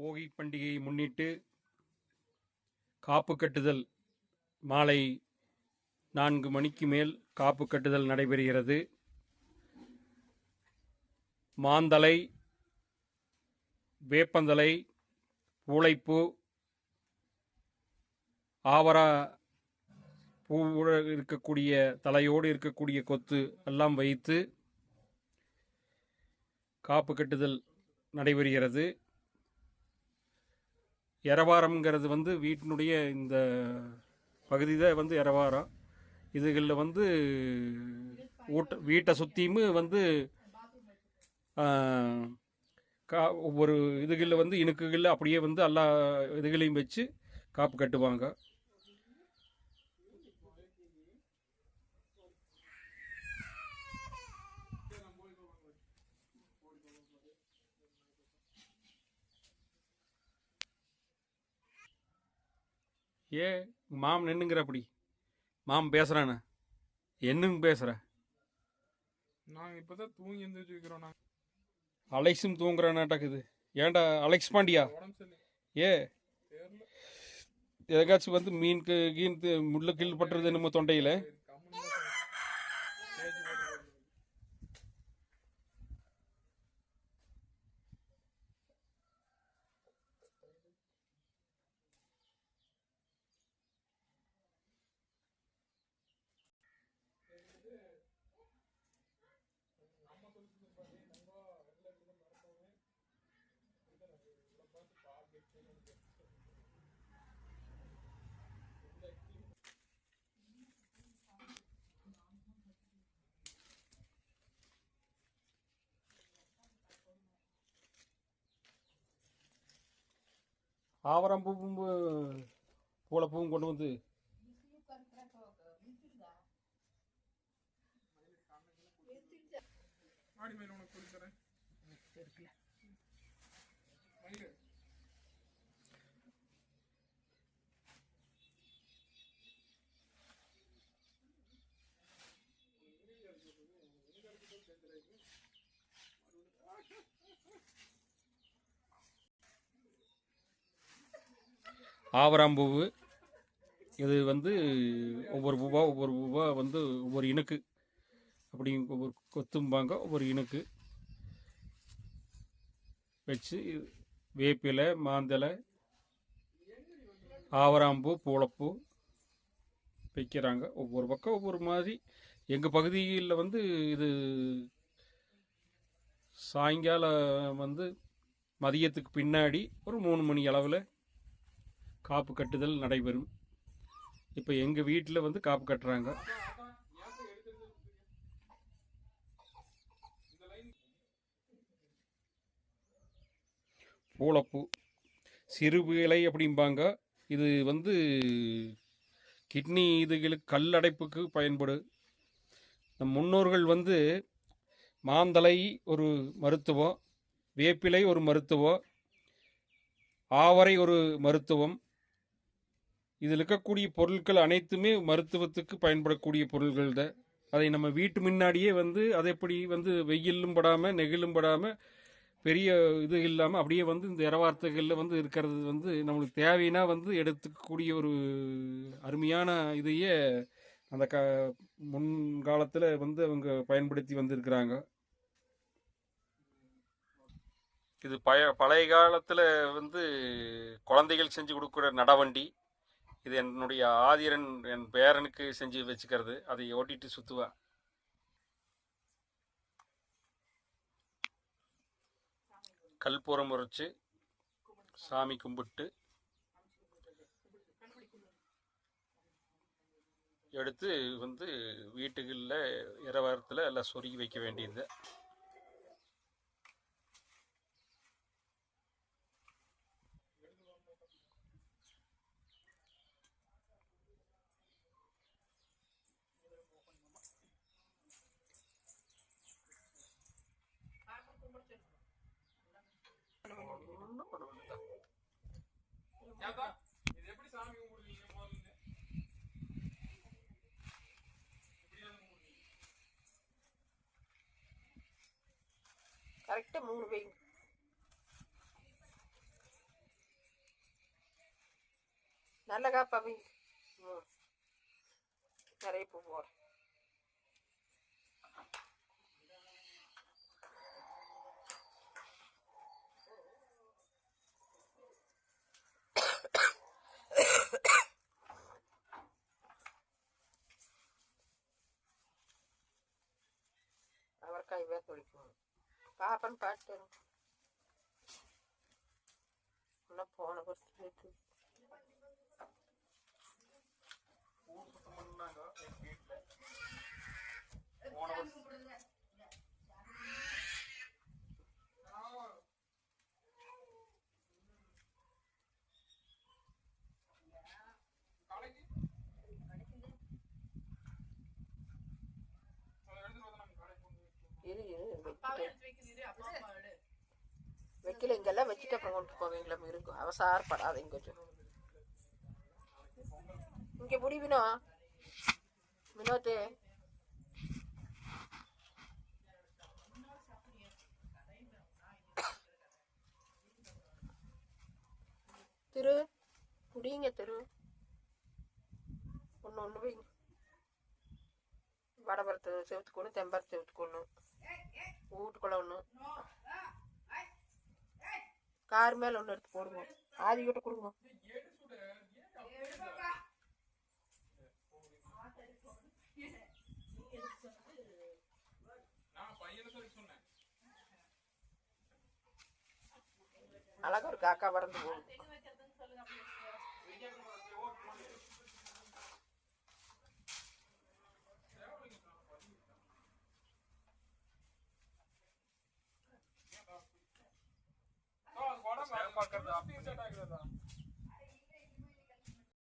போகி பண்டிகையை முன்னிட்டு காப்பு கட்டுதல் மாலை நான்கு மணிக்கு மேல் காப்பு கட்டுதல் நடைபெறுகிறது. மாந்தலை வேப்பந்தலை பூளைப்பூ ஆவரா பூவோடு இருக்கக்கூடிய தலையோடு இருக்கக்கூடிய கொத்து எல்லாம் வைத்து காப்பு கட்டுதல் நடைபெறுகிறது. எரவாரம்ங்கிறது வந்து வீட்டினுடைய இந்த பகுதி தான் வந்து எரவாரம். இதுகளில் வந்து ஊட்ட வீட்டை சுற்றியும் வந்து கா ஒவ்வொரு இதுகளில் வந்து இணுக்குகளில் அப்படியே வந்து எல்லா இதுகளையும் வச்சு காப்பு கட்டுவாங்க. ஏ மாம் நின்னுங்கிற அப்படி மாம் பேசுகிறானே என்னங்க பேசுகிற நாங்க இப்பதான் தூங்கி எந்திரிச்சு இருக்கிறோம் நாங்க. அலெக்ஸும் தூங்குறானாட்டாக்குது. ஏன்டா அலெக்ஸ் பாண்டியா? ஏ எதுக்காச்சும் வந்து மீனுக்கு கீன் முள்ள கில் பட்டுறது என்னமோ தொண்டையில்? ஆவரம் பூவும் பூளைப்பூவும் கொண்டு வந்து ஆடி உனக்கு தரேன். மயிலு. ஆவராம்பூவு. இது வந்து ஒவ்வொரு பூவா ஒவ்வொரு பூவா வந்து ஒவ்வொரு இனுக்கு. அப்படி ஒவ்வொரு கொத்தும்பாங்க ஒவ்வொரு இனுக்கு. வச்சு வேப்பிலை மாந்தலை ஆவராம்பூ பூளைப்பூ வைக்கிறாங்க. ஒவ்வொரு பக்கம் ஒவ்வொரு மாதிரி. எங்கள் பகுதியில் வந்து இது சாயங்காலம் வந்து மதியத்துக்கு பின்னாடி ஒரு மூணு மணி அளவில் காப்பு கட்டுதல் நடைபெறும். இப்போ எங்கள் வீட்டில் வந்து காப்பு கட்டுறாங்க. பூளப்பூ சிறுபு இலை அப்படிம்பாங்க. இது வந்து கிட்னி இதுகளுக்கு கல்லடைப்புக்கு பயன்படும் நம் முன்னோர்கள் வந்து மாந்தலை ஒரு மருத்துவம் வேப்பிலை ஒரு மருத்துவம் ஆவரை ஒரு மருத்துவம் இதில் இருக்கக்கூடிய பொருட்கள் அனைத்துமே மருத்துவத்துக்கு பயன்படக்கூடிய பொருள்கள் தான். அதை நம்ம வீட்டு முன்னாடியே வந்து அதை எப்படி வந்து வெயிலும் படாமல் நெகிழும் படாமல் பெரிய இது இல்லாமல் அப்படியே வந்து இந்த இரவார்த்தைகளில் வந்து இருக்கிறது வந்து நம்மளுக்கு தேவைன்னா வந்து எடுத்துக்கக்கூடிய ஒரு அருமையான இதையே அந்த க முன்காலத்தில் வந்து அவங்க பயன்படுத்தி வந்திருக்கிறாங்க. இது பய பழைய காலத்தில் வந்து குழந்தைகள் செஞ்சு கொடுக்குற நடவண்டி இது என்னுடைய ஆதிரன் என் பேரனுக்கு செஞ்சு வச்சுக்கிறது. அதை ஓட்டிட்டு சுற்றுவா கல்பூரம் உரைச்சு சாமி கும்பிட்டு எடுத்து வந்து வீட்டுகளில் இரவாரத்தில் எல்லாம் சொருகி வைக்க வேண்டியது. அதான் மூணு வைங்க நல்ல காப்பா வைங்க நிறைய பூ போகிறேன் அவரைக்காய் வேக தொளிக்கும் பாப்பன் பாட்டு இன்னும் போன வருஷம் ஊர் சுத்தம் பண்ணாங்க எங்க வீட்டுல போன வருஷம் வைக்கல இங்கெல்லாம் வச்சுட்டு அப்புறம் கொண்டு போவீங்களா? இருக்கும் அவசாரப்படாதீங்க கொஞ்சம். இங்கே புடி வினோ. வினோத்து. திரு முடியுங்க திரு. ஒன்று ஒன்று வைங்க. வடபரத்து செவத்துக்கொன்று தெம்பரத்து செவத்துக்கொன்று வீட்டுக்குள்ள ஒன்று கார் மேல ஒன்று எடுத்து போடுங்க. ஆதி கிட்ட கொடுங்க. அழகா ஒரு காக்கா பறந்து போகும் पकड़ रहा था